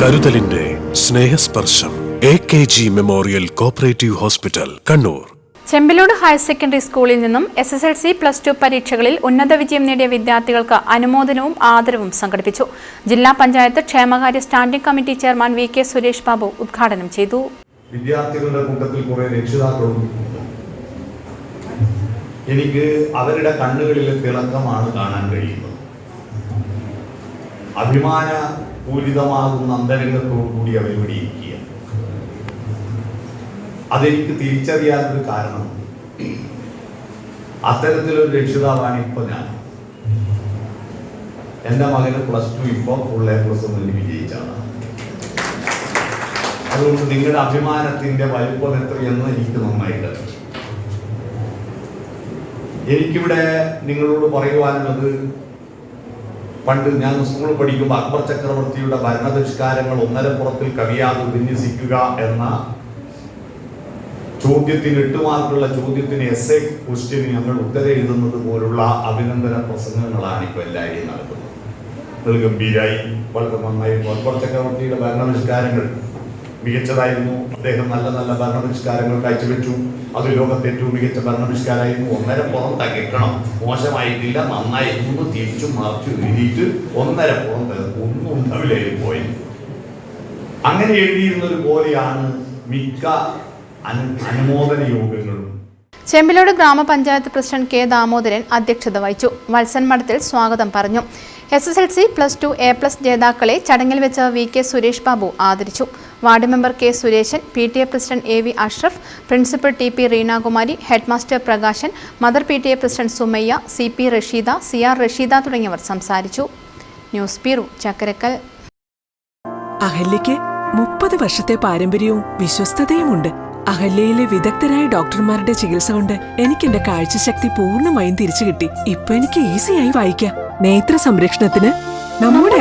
കരുതലിന്റെ Snehasparsham. A K G memorial cooperative hospital Kannur. Chembilode higher secondary സ്കൂളിൽ നിന്നും S S L C plus two പരീക്ഷകളിൽ ഉന്നത വിജയം നേടിയ വിദ്യാർത്ഥികൾക്ക് അനുമോദനവും ആദരവും സംഘടിപ്പിച്ചു. ജില്ലാ പഞ്ചായത്ത് ക്ഷേമകാര്യ standing committee chairman V K Suresh Babu ഉദ്ഘാടനം ചെയ്തു. വിദ്യാർത്ഥികളുടെ കൂട്ടത്തിൽ കുറെ രക്ഷിതാക്കളും എനിക്ക് അവരുടെ കണ്ണുകളിലെ തിളക്കമാണ് കാണാൻ കഴിയുന്നത്. അഭിമാന പൂരിതമാകുന്ന അന്തരംഗത്തോടു കൂടി അവരിവിടെ ഇരിക്കുക അതെനിക്ക് തിരിച്ചറിയാനൊരു കാരണം അത്തരത്തിലൊരു രക്ഷിതാവാണ് ഇപ്പൊ ഞാൻ. എന്റെ മകന് പ്ലസ് ടു ഇപ്പോൾ ഫുൾ എ പ്ലസ് ഒന്നിൽ വിജയിച്ചാണ് അതുകൊണ്ട് നിങ്ങളുടെ അഭിമാനത്തിന്റെ വലുപ്പം എത്രയെന്ന് എനിക്ക് നന്നായിട്ട് എനിക്കിവിടെ നിങ്ങളോട് പറയുവാനുള്ളത് പണ്ട് ഞാൻ സ്കൂളിൽ പഠിക്കുമ്പോൾ അക്ബർ ചക്രവർത്തിയുടെ ഭരണപരിഷ്കാരങ്ങൾ ഒന്നരപ്പുറത്തിൽ കവിയാതെ വിന്യസിക്കുക എന്ന ചോദ്യത്തിന് എട്ട് മാർക്കുള്ള ചോദ്യത്തിന് എസ് എ ക്വസ്റ്റ്യന് ഞങ്ങൾ ഉത്തരം എഴുതുന്നത് പോലുള്ള അഭിനന്ദന പ്രസംഗങ്ങളാണ് ഇപ്പോൾ എല്ലാവരെയും നടക്കുന്നത് ഗംഭീരായി വളരെ നന്നായി അക്ബർ ചക്രവർത്തിയുടെ ഭരണപരിഷ്കാരങ്ങൾ മികച്ചതായിരുന്നു. അദ്ദേഹം നല്ല നല്ല ഭരണപരിഷ്കാരങ്ങൾ കാഴ്ചവെച്ചു അത് ലോകത്തെ ഏറ്റവും മികച്ച ഭരണപരിഷ്കാരമായിരുന്നു. ഒന്നര പുറം തകയ്ക്കണം മോശമായിട്ടില്ല നന്നായി ഒന്ന് തിരിച്ചു മറിച്ചു എഴുതിയിട്ട് ഒന്നര പുറം ഒന്നും ഉണ്ടാവില്ലായിരുന്നു പോയി. അങ്ങനെ എഴുതിയിരുന്നത് പോലെയാണ് മിക്ക അനു അനുമോദന യോഗങ്ങളും. ചെമ്പിലോട് ഗ്രാമപഞ്ചായത്ത് പ്രസിഡന്റ് കെ ദാമോദരൻ അധ്യക്ഷത വഹിച്ചു. വത്സൻ മഠത്തിൽ സ്വാഗതം പറഞ്ഞു. S S L C plus two A plus ജേതാക്കളെ ചടങ്ങിൽ വെച്ച് വി കെ സുരേഷ് ബാബു ആദരിച്ചു. Ward member K Suresan P T A president A V Ashraf principal T P Reenakumari headmaster Prakashan mother P T A president Sumayya C P Rasheeda C R Rasheeda തുടങ്ങിയവർ സംസാരിച്ചു. News bureau Chakkarakkal. അഹല്യയ്ക്ക് മുപ്പത് വർഷത്തെ പാരമ്പര്യവും വിശ്വസ്തതയുമുണ്ട്. അഹല്യയിലെ വിദഗ്ധരായ ഡോക്ടർമാരുടെ ചികിത്സ കൊണ്ട് എനിക്ക് എന്റെ കാഴ്ചശക്തി പൂർണമായും തിരിച്ചു കിട്ടി ഇപ്പൊ എനിക്ക് ഈസിയായി വായിക്കാം. നേത്ര സംരക്ഷണത്തിന് നമ്മുടെ